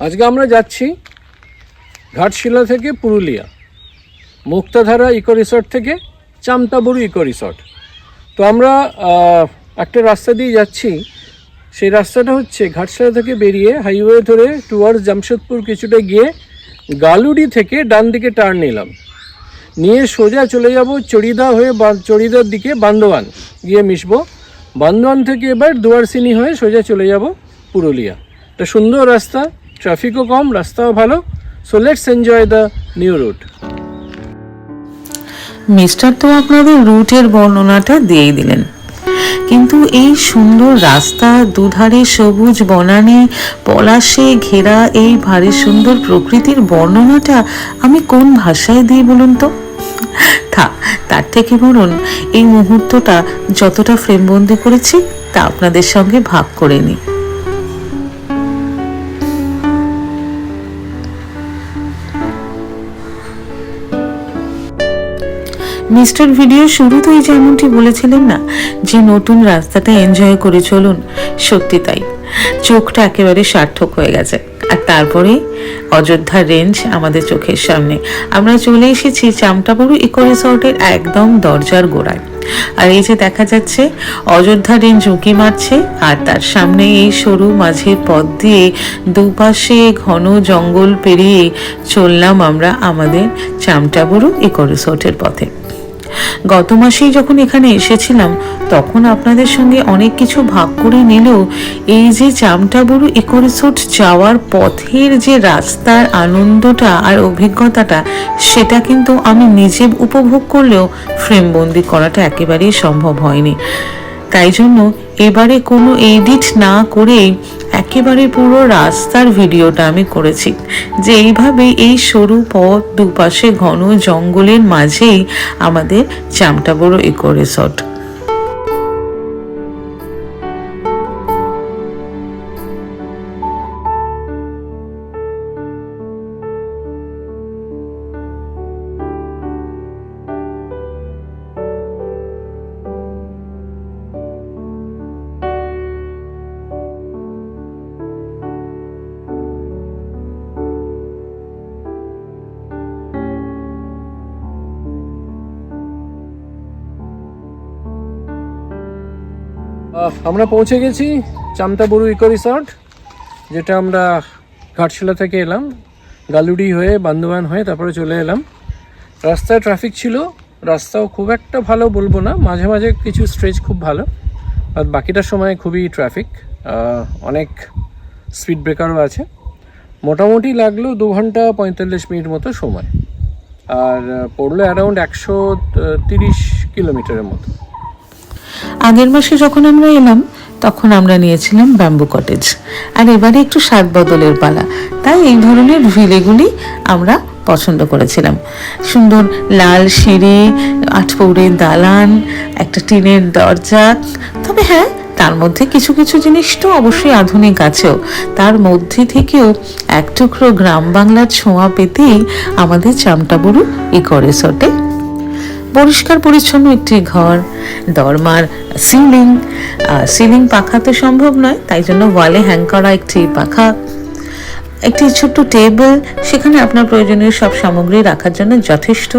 আজকে আমরা যাচ্ছি ঘাটশিলা থেকে পুরুলিয়া, মুক্তাধারা ইকো রিসর্ট থেকে চামতাবুরু ইকো রিসর্ট। তো আমরা একটা রাস্তা দিয়ে যাচ্ছি। সেই রাস্তাটা হচ্ছে ঘাটশিলা থেকে বেরিয়ে হাইওয়ে ধরে টুয়ার্ডস জামশেদপুর কিছুটা গিয়ে গালুডি থেকে ডান দিকে টার্ন নিলাম। নিয়ে সোজা চলে যাব চড়িদা হয়ে চড়িদার দিকে বান্দোয়ান। গিয়ে মিশবো। বান্দোয়ান থেকে এবার দুয়ারসিনি হয়ে সোজা চলে যাব পুরুলিয়া। একটা সুন্দর রাস্তা। ট্রাফিকও কম, রাস্তাও ভালো। So let's enjoy the new route mister তো আপনাদের রুটের বর্ণনাটা দিয়েই দিলেন। কিন্তু এই সুন্দর রাস্তা, দুধারে সবুজ বনানে, পলাশে ঘেরা এই ভারী সুন্দর প্রকৃতির বর্ণনাটা আমি কোন ভাষায় দিই বলুন তো? থাক তার থেকে বলুন এই মুহূর্তটা যতটা ফ্রেমবন্দি করেছি তা আপনাদের সঙ্গে ভাগ করে নিই। মিস্টার ভিডিও শুরুতেই যেমনটি বলেছিলেন না, যে নতুন রাস্তাটা এনজয় করে চলুন, সত্যি তাই। চোখটা একেবারে সার্থক হয়ে গেছে। আর তারপরে অযোধ্যা রেঞ্জ আমাদের চোখের সামনে। আমরা চলে এসেছি চামটাবুরু ইকো রিসর্টের একদম দরজার গোড়ায়। আর এই যে দেখা যাচ্ছে, অযোধ্যা রেঞ্জ উঁকি মারছে, আর তার সামনে এই সরু মাঝের পথ দিয়ে দুপাশে ঘন জঙ্গল পেরিয়ে চললাম আমরা আমাদের চামটাবুরু ইকো রিসর্টের পথে। গত মাসেই যখন এখানে এসেছিলাম, তখন আপনাদের সঙ্গে অনেক কিছু ভাগ করে নিলেও এই যে চামটাবুরু ইকো রিসোর্ট যাওয়ার পথের যে রাস্তার আনন্দটা আর অভিজ্ঞতাটা, সেটা কিন্তু আমি নিজে উপভোগ করলেও ফ্রেমবন্দি করাটা একেবারেই সম্ভব হয়নি। তাই জন্য এবারে কোনো এডিট না করে একেবারে পুরো রাস্তার ভিডিওটা আমি করেছি। যে এইভাবে এই সরু পথ দুপাশে ঘন জঙ্গলের মাঝেই আমাদের চামটা বড় ইকো রিসর্ট আমরা পৌঁছে গেছি চামতাবুরু ইকো রিসর্ট, যেটা আমরা ঘাটশিলা থেকে এলাম, গালুডি হয়ে, বান্দোয়ান হয়ে, তারপরে চলে এলাম। রাস্তায় ট্রাফিক ছিল, রাস্তাও খুব একটা ভালো বলব না, মাঝে মাঝে কিছু স্ট্রেচ খুব ভালো আর বাকিটার সময় খুবই ট্রাফিক অনেক স্পিড ব্রেকারও আছে। মোটামুটি লাগল দু ঘণ্টা পঁয়তাল্লিশ মিনিট মতো সময়, আর পড়ল অ্যারাউন্ড একশো তিরিশ কিলোমিটারের মতো। আগের মাসে যখন আমরা এলাম, তখন আমরা নিয়েছিলাম ব্যাম্বু কটেজ। আর এবারে একটু স্বাদ বদলের পালা। তাই এই ধরনের ভিলেগুলি আমরা পছন্দ করেছিলাম। সুন্দর লাল সিঁড়ি আটপৌরের দালান, একটা টিনের দরজা। তবে হ্যাঁ তার মধ্যে কিছু কিছু জিনিস তো অবশ্যই আধুনিক আছেও। তার মধ্যে থেকেও এক টুকরো গ্রাম বাংলার ছোঁয়া পেতেই আমাদের চামটাবুরু ইকো রিসর্টে পরিষ্কার পরিচ্ছন্ন একটি ঘর। দরমার সিলিং সিলিং পাখা তো সম্ভব নয়, তাই জন্য ওয়ালে হ্যাং করা একটি পাখা। একটি ছোট্ট টেবিল সেখানে আপনার প্রয়োজনীয় সব সামগ্রী রাখার জন্য যথেষ্ট।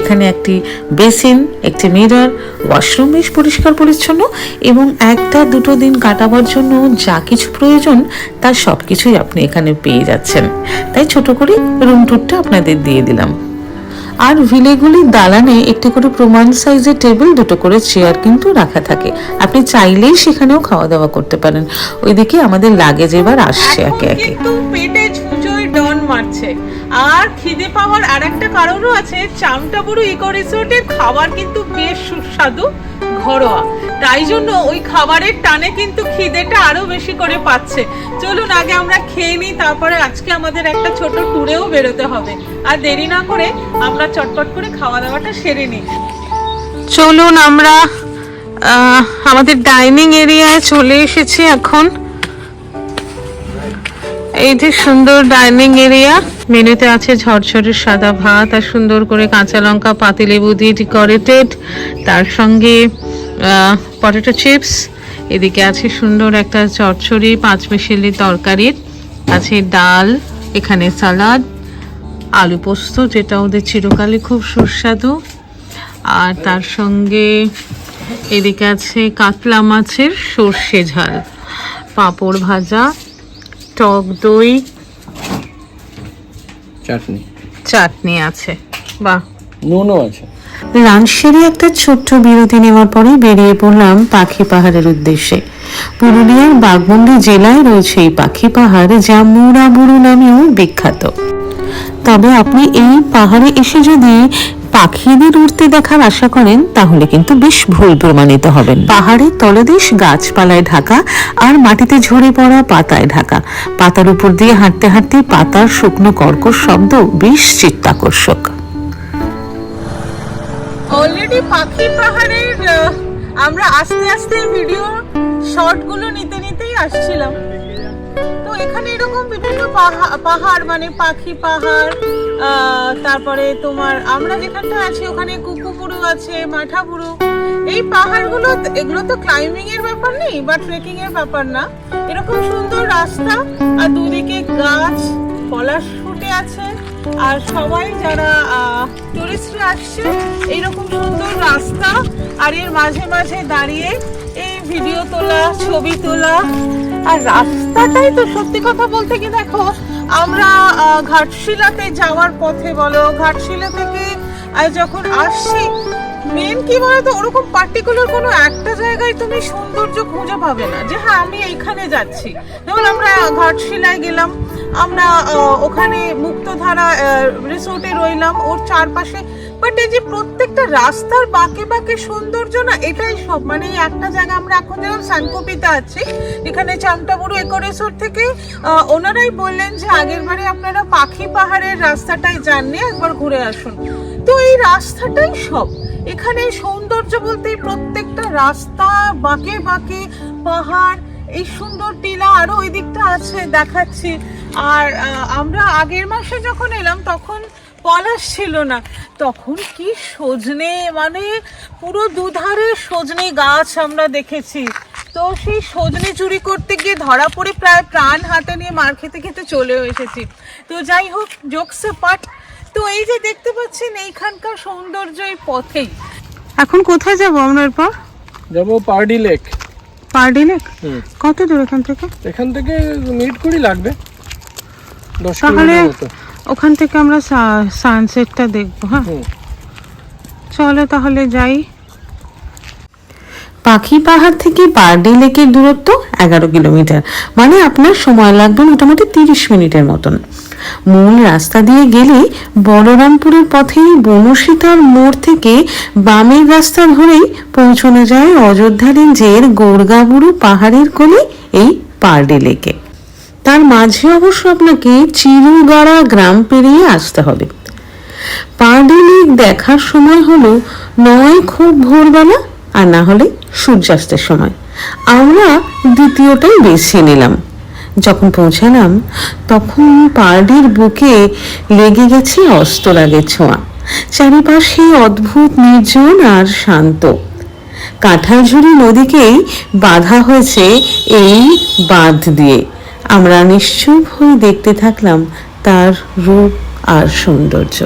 এখানে একটি বেসিন একটি মিরর ওয়াশরুম বেশ পরিষ্কার পরিচ্ছন্ন এবং একটা দুটো দিন কাটাবার জন্য যা কিছু প্রয়োজন তার সব কিছুই আপনি এখানে পেয়ে যাচ্ছেন। তাই ছোট করে রুম ট্যুরটা আপনাদের দিয়ে দিলাম। আর ভিলেগুলির দালানে একটি করে প্রমাণ সাইজের টেবিল দুটো করে চেয়ার কিন্তু রাখা থাকে। আপনি চাইলেই সেখানেও খাওয়া দাওয়া করতে পারেন। ওইদিকে আমাদের লাগেজ এবার আসছে একে একে। পেটে ডন মারছে। আর খিদে পাওয়ার আর একটা কারণও আছে চামটাবুরু ইকো রিসোর্টের খাবার কিন্তু বেশ সুস্বাদু, ঘরোয়া। তাই জন্য ওই খাবারের টানে কিন্তু খিদেটা আরও বেশি করে পাচ্ছে। চলুন, আগে আমরা খেয়ে নিই, তারপরে আজকে আমাদের একটা ছোট ট্যুরেও বেরোতে হবে। আর দেরি না করে আমরা চটপট করে খাওয়া দাওয়াটা সেরে নিই। চলুন, আমরা আমাদের ডাইনিং এরিয়ায় চলে এসেছি এখন। এই যে সুন্দর ডাইনিং এরিয়া। মেনুতে আছে ঝরঝরে সাদা ভাত আর সুন্দর করে কাঁচা লঙ্কা, পাতিলেবু দিয়ে ডেকোরেটেড তার সঙ্গে পটেটো চিপস এদিকে আছে সুন্দর একটা চচ্চড়ি, পাঁচ মিশেলি তরকারির আছে ডাল, এখানে সালাদ, আলু পোস্ত, যেটা ওদের চিরকালই খুব সুস্বাদু। আর তার সঙ্গে এদিকে আছে কাতলা মাছের সর্ষে ঝাল, পাঁপড় ভাজা, টক দই চাটনি। চাটনি আছে বাহ। নুনও আছে। সেরে একটা ছোট্ট বিরতি নেওয়ার পরে বেরিয়ে পড়লাম পাখি পাহাড়ের উদ্দেশ্যে। পুরুলিয়ার বাগমুন্ডি জেলায় রয়েছে এই পাখি পাহাড়, যা মুড়াবুড়ু নামেও বিখ্যাত। তবে আপনি এই পাহাড়ে এসে যদি পাখিদের উঠতে দেখার আশা করেন, তাহলে কিন্তু বেশ ভুল প্রমাণিত হবেন। পাহাড়ের তলদেশ গাছপালায় ঢাকা আর মাটিতে ঝরে পড়া পাতায় ঢাকা। পাতার উপর দিয়ে হাঁটতে হাঁটতে পাতার শুকনো কর্কশ শব্দ বেশ চিত্তাকর্ষক। অলরেডি পাখি পাহাড়ের আমরা আস্তে আস্তে ভিডিও শর্টগুলো নিতে নিতেই আসছিলাম। তো এখানে এরকম বিভিন্ন পাহা- পাহাড় মানে পাখি পাহাড় তারপরে তোমার আমরা যেখানটা আছি ওখানে কুকুপুরু আছে, মাঠাপুরু। এই পাহাড়গুলো, এগুলো তো ক্লাইম্বিং এর ব্যাপার নেই, বা ট্রেকিং এর ব্যাপার না। এরকম সুন্দর রাস্তা, আর দুদিকে গাছ, পলাশ ফুটে আছে। আর সবাই যারা টুরিস্টরা আসছে, এইরকম সুন্দর রাস্তা আর এর মাঝে মাঝে দাঁড়িয়ে এই ভিডিও তোলা, ছবি তোলা। আর রাস্তাটাই তো সত্যি কথা বলতে কি দেখো, আমরা ঘাটশিলাতে যাওয়ার পথে বলো, ঘাটশিলা থেকে যখন আসছি মেন কি বলতো, ওরকম পার্টিকুলার কোনো একটা জায়গায় তুমি সৌন্দর্য খুঁজে পাবে না। যে হ্যাঁ আমি এইখানে যাচ্ছি। যেমন আমরা ঘাটশিলায় গেলাম, আমরা ওখানে মুক্তধারা রিসোর্টে রইলাম, ওর চারপাশে। বাট এই যে প্রত্যেকটা রাস্তার বাঁকে বাঁকে সৌন্দর্য না, এটাই সব। মানে এই একটা জায়গা আমরা এখন যেমন সানকোপিতে আছি, এখানে চামটাবুরু একো রিসোর্ট থেকে ওনারাই বললেন যে আগের বারে আপনারা পাখি পাহাড়ের রাস্তাটাই যাননি, একবার ঘুরে আসুন। তো এই রাস্তাটাই সব। এখানে সৌন্দর্য বলতে প্রত্যেকটা রাস্তা, বাঁকে বাঁকে পাহাড়, এই সুন্দর টিলা আরও ওই দিকটা আছে, দেখাচ্ছি। আর আমরা আগের মাসে যখন এলাম, তখন পলাশ ছিল না। তখন কি সজনে মানে পুরো দুধারে সজনে গাছ আমরা দেখেছি। তো সেই সজনে চুরি করতে গিয়ে ধরা পড়ে প্রায় প্রাণ হাতে নিয়ে মার খেতে খেতে চলে এসেছি। তো যাই হোক জোকসে পাট তো এই যে দেখতে পাচ্ছেন এইখানকার সৌন্দর্য এই পথেই। এখন কোথায় যাব আমরা এরপর? যাব পার্ডি লেক। পার্ডি লেক? হুম। কত দূর এখান থেকে? এখান থেকে মিনিট কুড়ি লাগবে। দশ তাহলে ওখান থেকে আমরা সানসেটটা দেখব হ্যাঁ? চলো তাহলে যাই। পাখি পাহাড় থেকে পারডি লেকের দূরত্ব এগারো কিলোমিটার। মানে আপনার সময় লাগবে মোটামুটি তিরিশ মিনিটের মতন। মূল রাস্তা দিয়ে গেলে বলরামপুরের পথেই বনশীতার মোড় থেকে বামের রাস্তা ধরেই পৌঁছানো যায় অযোধ্যা রেঞ্জের গোরগাবুরু পাহাড়ের কোলে এই পারডি লেকে। তার মাঝে অবশ্য আপনাকে চিরুগাড়া গ্রাম পেরিয়ে আসতে হবে। পার্ডি লেক দেখার সময় হলো নয় খুব ভোরবেলা আর না হলে সূর্যাস্তের সময়। আমরা দ্বিতীয়টাই বেছে নিলাম। যখন পৌঁছালাম, তখন পার্ডির বুকে লেগে গেছে অস্তরাগের ছোঁয়া। চারিপাশে অদ্ভুত, নির্জন আর শান্ত। কাঁঠালঝুড়ি নদীকেই বাঁধা হয়েছে এই বাঁধ দিয়ে। আমরা নিশ্চুপ হয়ে দেখতে থাকলাম তার রূপ আর সৌন্দর্য।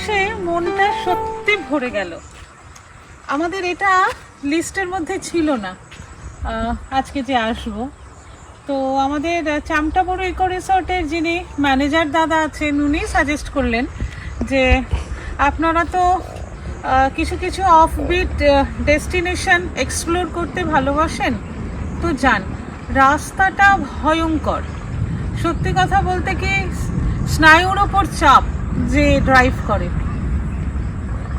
এসে মনটা সত্যি ভরে গেল। আমাদের এটা লিস্টের মধ্যে ছিল না। আজকে যে আসব। তো আমাদের চামটা বড় ইকো রিসর্টের যিনি ম্যানেজার দাদা আছেন উনি সাজেস্ট করলেন যে আপনারা তো কিছু কিছু অফবিট ডেস্টিনেশন এক্সপ্লোর করতে ভালোবাসেন, তো যান। রাস্তাটা ভয়ঙ্কর। সত্যি কথা বলতে কি, স্নায়ুর ওপর চাপ। যে ড্রাইভ করে।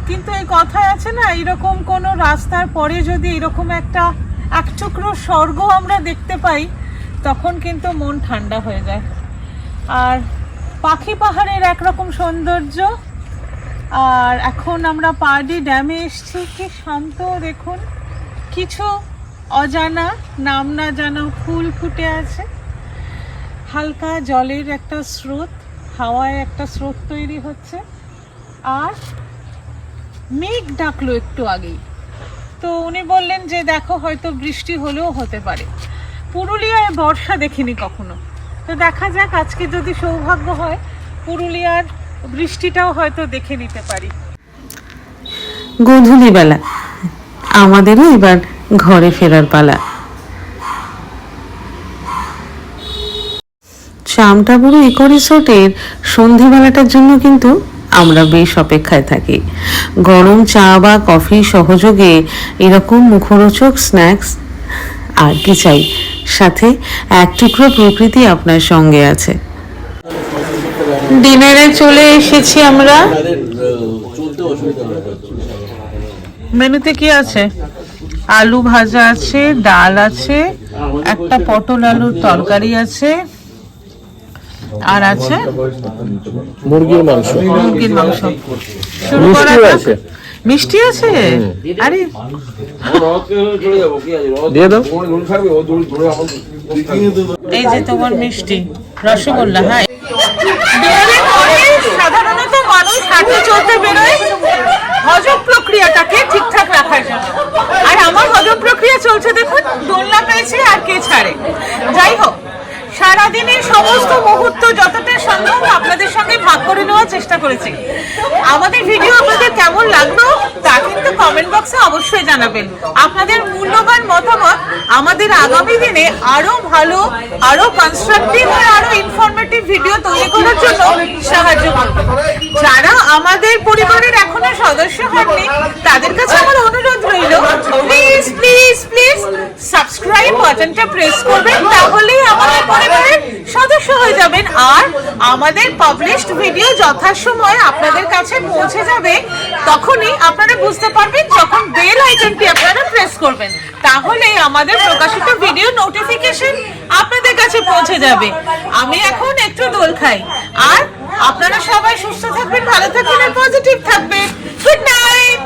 কিন্তু এই কথায় আছে না, এরকম কোনো রাস্তার পরে যদি এরকম একটা, এক টুকরো স্বর্গ আমরা দেখতে পাই, তখন কিন্তু মন ঠান্ডা হয়ে যায়। আর পাখি পাহাড়ের একরকম সৌন্দর্য, আর এখন আমরা পার্ডি ড্যামে এসেছি, কি শান্ত, দেখুন, কিছু অজানা, নাম না জানা ফুল ফুটে আছে। হালকা জলের একটা স্রোত হাওয়ায় একটা স্রোত তৈরি হচ্ছে। আর মেঘ ডাকলো একটু আগেই। তো উনি বললেন যে, দেখো, হয়তো বৃষ্টি হলেও হতে পারে। পুরুলিয়ায় বর্ষা দেখিনি কখনো। তো দেখা যাক, আজকে যদি সৌভাগ্য হয়, পুরুলিয়ার বৃষ্টিটাও হয়তো দেখে নিতে পারি। গোধূলিবেলা। আমাদেরও এবার ঘরে ফেরার পালা। চামটাবুরু ইকো রিসোর্টের সন্ধেবেলাটার জন্য কিন্তু আমরা বেশ অপেক্ষায় থাকি। গরম চা বা কফি সহযোগে এরকম মুখরোচক স্ন্যাক্স আর কি চাই? সাথে এক টুকরো প্রকৃতি আপনার সঙ্গে আছে। ডিনারে চলে এসেছি আমরা। মেনুতে কি আছে? আলু ভাজা আছে, ডাল আছে, একটা পটল আলুর তরকারি আছে আর আছে? মুরগির মাংস। মুরগির মাংস। শুরু করা আছে। মিষ্টি আছে? আরে। দিয়ে দাও। এই যে তোমার মিষ্টি রসগোল্লা হ্যাঁ। সাধারণত মানুষ হাঁটতে চলতে বেরোয়। হজম প্রক্রিয়াটাকে ঠিকঠাক রাখার জন্য। আর আমার হজম প্রক্রিয়া চলছে দেখুন দোলনা পেয়েছে আর কে ছাড়ে। যাই হোক সারাদিনের সমস্ত মুহূর্ত যতটা সম্ভব আপনাদের সঙ্গে ভাগ করে নেওয়ার চেষ্টা করেছি। আমাদের ভিডিও আপনাদের কেমন লাগল তা কিন্তু কমেন্ট বক্সে অবশ্যই জানাবেন। আপনাদের মূল্যবান মতামত আমাদের আগামী দিনে আরও ভালো, আরও কনস্ট্রাকটিভ আর আরও ইনফরমেটিভ ভিডিও তৈরি করার জন্য সাহায্য করবে। যারা আমাদের পরিবারের এখনও সদস্য হননি, তাদের কাছে আমার অনুরোধ রইল প্লিজ প্লিজ প্লিজ সাবস্ক্রাইব বাটনটা প্রেস করবেন, তাহলেই আমাদের পরিবারের সদস্য হয়ে যাবেন। আর আমাদের পাবলিশড ভিডিও যথাসময়ে আপনাদের কাছে পৌঁছে যাবে, তখনই আপনারা বুঝতে পারবেন যখন বেল আইকনটি আপনারা প্রেস করবেন। তাহলে আমাদের প্রকাশিত ভিডিও নোটিফিকেশন আপনাদের কাছে পৌঁছে যাবে। আমি এখন একটু দোল খাই। আর আপনারা সবাই সুস্থ থাকবেন, ভালো থাকবেন, আর পজিটিভ থাকবেন। Good night